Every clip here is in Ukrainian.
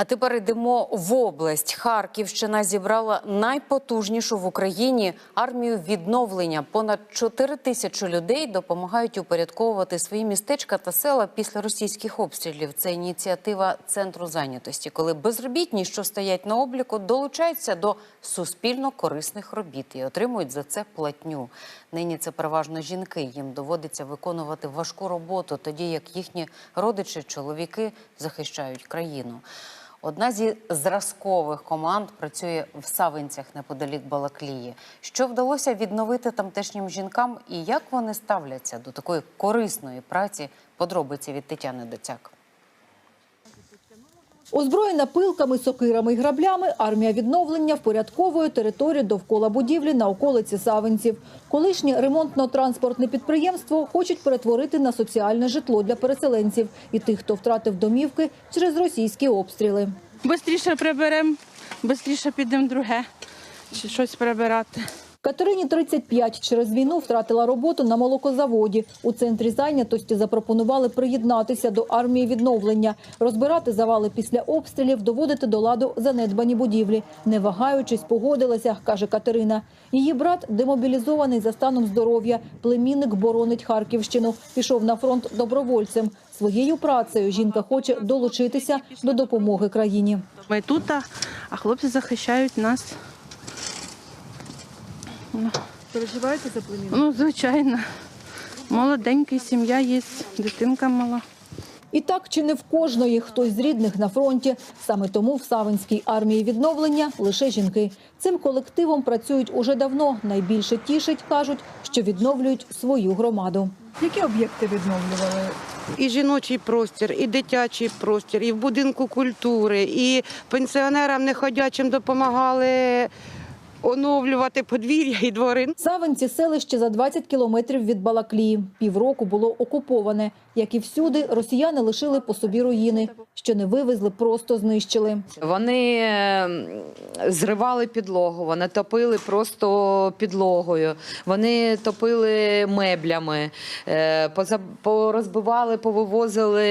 А тепер йдемо в область. Харківщина зібрала найпотужнішу в Україні армію відновлення. Понад 4 тисячі людей допомагають упорядковувати свої містечка та села після російських обстрілів. Це ініціатива центру зайнятості, коли безробітні, що стоять на обліку, долучаються до суспільно корисних робіт і отримують за це платню. Нині це переважно жінки. Їм доводиться виконувати важку роботу, тоді як їхні родичі, чоловіки захищають країну. Одна зі зразкових команд працює в Савинцях неподалік Балаклії. Що вдалося відновити тамтешнім жінкам і як вони ставляться до такої корисної праці? Подробиці від Тетяни Доцяк. Озброєна пилками, сокирами і граблями, армія відновлення впорядковує територію довкола будівлі на околиці Савинців. Колишнє ремонтно-транспортне підприємство хочуть перетворити на соціальне житло для переселенців і тих, хто втратив домівки через російські обстріли. Бистріше приберемо, бистріше підемо друге, чи щось прибирати. Катерині 35 через війну втратила роботу на молокозаводі. У центрі зайнятості запропонували приєднатися до армії відновлення, розбирати завали після обстрілів, доводити до ладу занедбані будівлі. Не вагаючись, погодилася, каже Катерина. Її брат демобілізований за станом здоров'я. Племінник боронить Харківщину. Пішов на фронт добровольцем. Своєю працею жінка хоче долучитися до допомоги країні. Ми тут, а- хлопці захищають нас. Переживаєте за племінника? Ну, звичайно. Молоденький, сім'я є, дитинка мала. І так чи не в кожної хтось з рідних на фронті. Саме тому в Савинській армії відновлення лише жінки. Цим колективом працюють уже давно. Найбільше тішить, кажуть, що відновлюють свою громаду. Які об'єкти відновлювали? І жіночий простір, і дитячий простір, і в будинку культури, і пенсіонерам неходячим допомагали оновлювати подвір'я і двори. Савинці селище за 20 кілометрів від Балаклії. Півроку було окуповане. Як і всюди, росіяни лишили по собі руїни. Що не вивезли, просто знищили. Вони е, зривали підлогу, вони топили просто підлогою, вони топили меблями, е, порозбивали, повивозили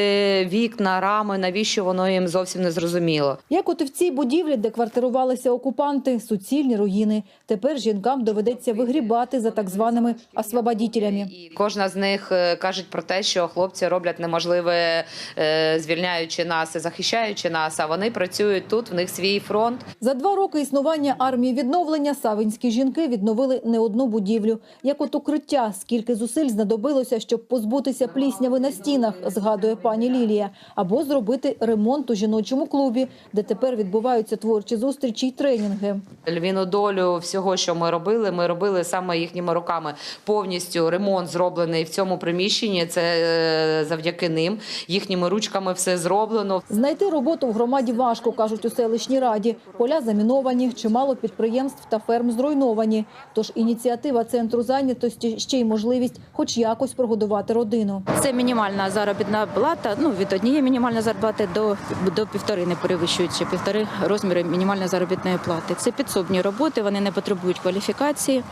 вікна, рами. Навіщо воно їм зовсім не зрозуміло. Як от і в цій будівлі, де квартирувалися окупанти, суцільні руїни. Тепер жінкам доведеться вигрібати за так званими освободітелями. І кожна з них е, каже про те, що хлопці роблять неможливе, е, звільняючи нас і захищаючи нас. А вони працюють тут. В них свій фронт. За два роки існування армії відновлення савинські жінки відновили не одну будівлю. Як от укриття, скільки зусиль знадобилося, щоб позбутися плісняви на стінах, згадує пані Лілія, або зробити ремонт у жіночому клубі, де тепер відбуваються творчі зустрічі й тренінги. Львіну долю всього, що ми робили, ми робили саме їхніми руками. Повністю ремонт зроблений в цьому приміщенні. Це е, завдяки ним. Їхніми ручками все зроблено. Знайти роботу в громаді важко, кажуть у селищній раді. Поля заміновані, чимало підприємств та ферм зруйновані. Тож ініціатива центру зайнятості ще й можливість хоч якось прогодувати родину. Це мінімальна заробітна плата. Ну від однієї мінімальної зарплати до, до півтори, не перевищуючи півтори розміри мінімальної заробітної плати. Це підсобні роботи, вони не потребують кваліфікації.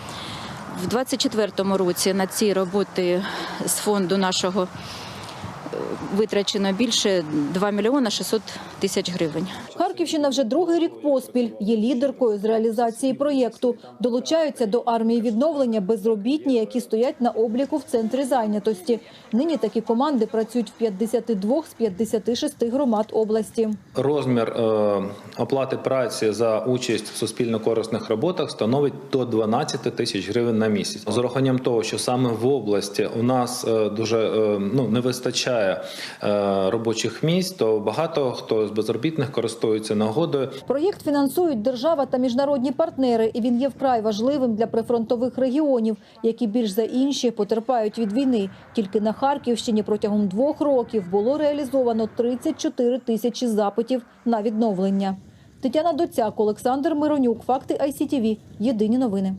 В 24-му році на ці роботи з фонду нашого е, витрачено більше 2 мільйона 600 тисяч гривень. Харківщина вже другий рік поспіль є лідеркою з реалізації проєкту. Долучаються до армії відновлення безробітні, які стоять на обліку в центрі зайнятості. Нині такі команди працюють в 52 з 56 громад області. Розмір е, оплати праці за участь в суспільно-корисних роботах становить до 12 тисяч гривень на місяць. З урахуванням того, що саме в області у нас е, дуже е, ну не вистачає е, робочих місць, то багато хто з безробітних користується нагодою. Проєкт фінансують держава та міжнародні партнери, і він є вкрай важливим для прифронтових регіонів, які більш за інші потерпають від війни. Тільки на Харківщині протягом двох років було реалізовано 34 тисячі запитів на відновлення. Тетяна Доцяк, Олександр Миронюк, факти ICTV. Єдині новини.